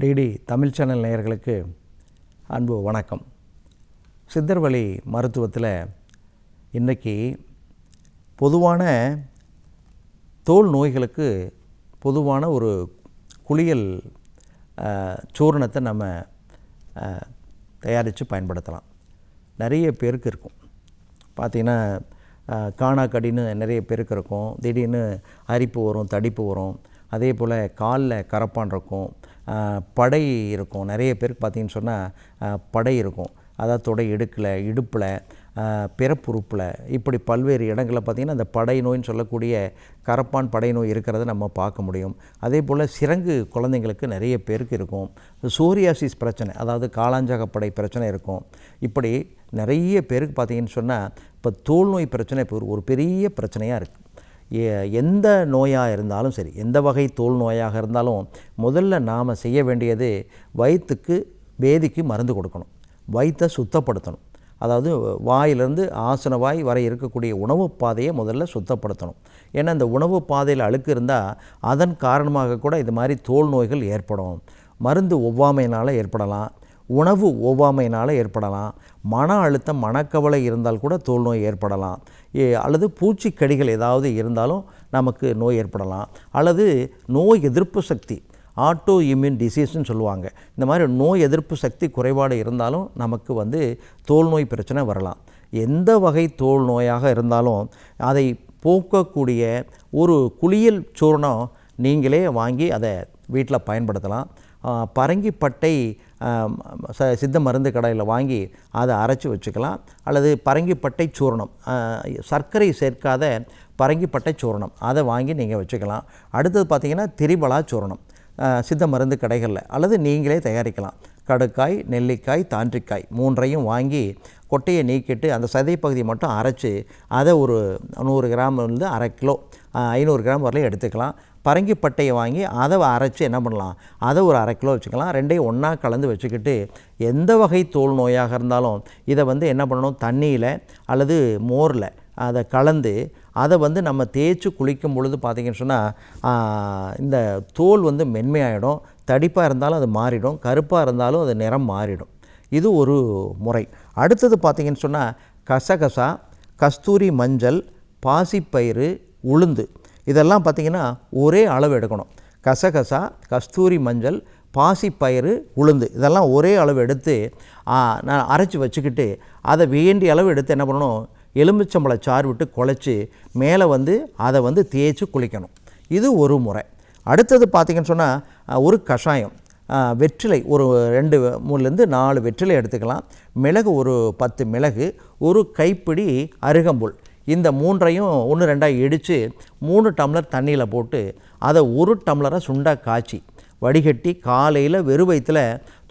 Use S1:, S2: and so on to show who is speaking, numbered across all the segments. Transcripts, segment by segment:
S1: DD Tamil channel நேயர்களுக்கு அன்பு வணக்கம். சித்தர்வழி மருத்துவத்தில் இன்றைக்கி பொதுவான தோல் நோய்களுக்கு பொதுவான ஒரு குளியல் சூரணத்தை நம்ம தயாரித்து பயன்படுத்தலாம். நிறைய பேருக்கு இருக்கும். பார்த்தீங்கன்னா காணாக்கடின்னு நிறைய பேருக்கு இருக்கும். திடீர்னு அரிப்பு வரும் தடிப்பு வரும். அதே போல் காலில் கரப்பான் இருக்கும். படை இருக்கும். நிறைய பேருக்கு பார்த்தீங்கன்னு சொன்னால் படை இருக்கும். அதாவது தொடை இடுக்கில் இடுப்பில் பிறப்புறுப்பில். இப்படி பல்வேறு இடங்களில் பார்த்திங்கன்னா அந்த படை நோயின்னு சொல்லக்கூடிய கரப்பான் படை நோய் இருக்கிறத நம்ம பார்க்க முடியும். அதே போல் சிரங்கு குழந்தைங்களுக்கு நிறைய பேருக்கு இருக்கும். சோரியாசிஸ் பிரச்சனை அதாவது காளாஞ்சகப்படை பிரச்சனை இருக்கும். இப்படி நிறைய பேருக்கு பார்த்தீங்கன்னு சொன்னால் இப்போ தோல் நோய் பிரச்சனை இப்போ ஒரு- பெரிய பிரச்சனையாக இருக்குது எந்த நோயாக இருந்தாலும் சரி எந்த வகை தோல் நோயாக இருந்தாலும் முதல்ல நாம் செய்ய வேண்டியது வயிற்றுக்கு பேதிக்கு மருந்து கொடுக்கணும். வயிற்றை சுத்தப்படுத்தணும். அதாவது வாயிலிருந்து ஆசன வாய் வரை இருக்கக்கூடிய உணவு பாதையை முதல்ல சுத்தப்படுத்தணும். ஏன்னா இந்த உணவு பாதையில் அழுக்கு இருந்தால் அதன் காரணமாக கூட இது மாதிரி தோல் நோய்கள் ஏற்படும். மருந்து ஒவ்வாமையினால் ஏற்படலாம். உணவு ஒவ்வாமையினால் ஏற்படலாம். மன அழுத்தம் மனக்கவலை இருந்தால் கூட தோல் நோய் ஏற்படலாம். ஏ- அல்லது பூச்சிக்கடிகள் ஏதாவது இருந்தாலும் நமக்கு நோய் ஏற்படலாம். அல்லது நோய் எதிர்ப்பு சக்தி ஆட்டோ இம்யூன் டிசீஸ்ன்னு சொல்லுவாங்க. இந்த மாதிரி நோய் எதிர்ப்பு சக்தி குறைபாடு இருந்தாலும் நமக்கு வந்து தோல் நோய் பிரச்சனை வரலாம். எந்த வகை தோல் நோயாக இருந்தாலும் அதை போக்கக்கூடிய ஒரு குளியல் சூர்ணம் நீங்களே வாங்கி அதை வீட்டில் பயன்படுத்தலாம். பரங்கிப்பட்டை ச- சித்த மருந்து கடையில் வாங்கி அதை அரைச்சி வச்சுக்கலாம். அல்லது பரங்கிப்பட்டை சூரணம் சர்க்கரை சேர்க்காத பரங்கிப்பட்டை சூரணம் அதை வாங்கி நீங்கள் வச்சுக்கலாம். அடுத்தது பார்த்திங்கன்னா திரிபலா சூரணம் சித்த மருந்து கடைகளில். அல்லது நீங்களே தயாரிக்கலாம். கடுக்காய் நெல்லிக்காய் தாண்டிக்காய் மூன்றையும் வாங்கி கொட்டையை நீக்கிட்டு அந்த சதை பகுதியை மட்டும் அரைச்சி அதை ஒரு நூறு கிராம்லேருந்து அரை கிலோ ஐநூறு கிராம் வரலையும் எடுத்துக்கலாம். பரங்கிப்பட்டையை வாங்கி அதை அரைச்சி என்ன பண்ணலாம்? அதை ஒரு அரை கிலோ வச்சுக்கலாம். ரெண்டையும் ஒன்றா கலந்து வச்சுக்கிட்டு எந்த வகை தோல் நோயாக இருந்தாலும் இதை வந்து என்ன பண்ணணும்? தண்ணியில் அல்லது மோரில் அதை கலந்து அதை வந்து நம்ம தேய்ச்சி குளிக்கும் பொழுது பார்த்திங்கன்னு சொன்னால் இந்த தோல் வந்து மென்மையாயிடும். தடிப்பாக இருந்தாலும் அது மாறிடும் கருப்பாக இருந்தாலும் அது நிறம் மாறிடும். இது ஒரு முறை. அடுத்தது பார்த்திங்கன்னு சொன்னால் கசகசா கஸ்தூரி மஞ்சள் பாசிப்பயிறு உளுந்து. இதெல்லாம் பார்த்திங்கன்னா ஒரே அளவு எடுக்கணும். கசகசா கஸ்தூரி மஞ்சள் பாசிப்பயிறு உளுந்து. இதெல்லாம் ஒரே அளவு எடுத்து நான் அரைச்சி வச்சுக்கிட்டு அதை வேண்டிய அளவு எடுத்து என்ன பண்ணணும்? எலுமிச்சம்பழ சாறு விட்டு குழச்சி மேலே வந்து அதை வந்து தேய்ச்சி குளிக்கணும். இது ஒரு முறை. அடுத்தது பார்த்திங்கன்னு சொன்னால் ஒரு கஷாயம். வெற்றிலை ஒரு ரெண்டு மூணுலேருந்து நாலு வெற்றிலை எடுத்துக்கலாம். மிளகு ஒரு பத்து மிளகு ஒரு கைப்பிடி அருகம்புல். இந்த மூன்றையும் ஒன்று ரெண்டாக இடித்து மூணு டம்ளர் தண்ணியில் போட்டு அதை ஒரு டம்ளரை சுண்டாக காய்ச்சி வடிகட்டி காலையில் வெறு வயிற்றில்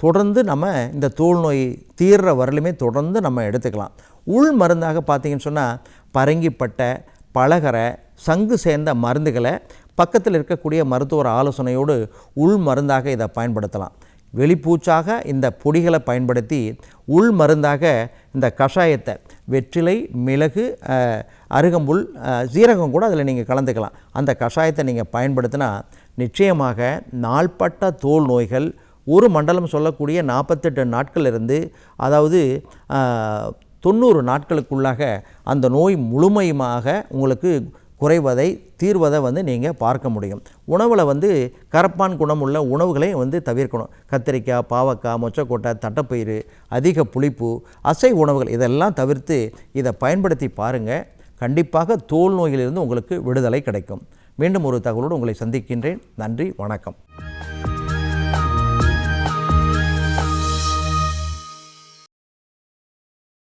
S1: தொடர்ந்து நம்ம இந்த தோல் நோய் தீர்ற வரலுமே தொடர்ந்து நம்ம எடுத்துக்கலாம். உள் மருந்தாக பார்த்தீங்கன்னு சொன்னால் பரங்கிப்பட்டை பலகரை சங்கு சேர்ந்த மருந்துகளை பக்கத்தில் இருக்கக்கூடிய மருத்துவர் ஆலோசனையோடு உள் மருந்தாக இதை பயன்படுத்தலாம். வெளிப்பூச்சாக இந்த பொடிகளை பயன்படுத்தி உள் மருந்தாக இந்த கஷாயத்தை வெற்றிலை மிளகு அருகம்புல் சீரகம் கூட அதில் நீங்கள் கலந்துக்கலாம். அந்த கஷாயத்தை நீங்கள் பயன்படுத்தினா நிச்சயமாக நாள்பட்ட தோல் நோய்கள் ஒரு மண்டலம் சொல்லக்கூடிய நாற்பத்தெட்டு நாட்கள் இருந்து அதாவது தொண்ணூறு நாட்களுக்குள்ளாக அந்த நோய் முழுமையுமாக உங்களுக்கு குறைவதை தீர்வதை வந்து நீங்கள் பார்க்க முடியும். உணவில் வந்து கரப்பான் குணம் உள்ள உணவுகளை வந்து தவிர்க்கணும். கத்திரிக்காய் பாவக்காய் மொச்சக்கொட்டை தட்டைப்பயிறு அதிக புளிப்பு அசை உணவுகள் இதெல்லாம் தவிர்த்து இதை பயன்படுத்தி பாருங்கள் கண்டிப்பாக தோல் நோயிலிருந்து உங்களுக்கு விடுதலை கிடைக்கும். மீண்டும் ஒரு தகவலோடு உங்களை சந்திக்கின்றேன். நன்றி வணக்கம்.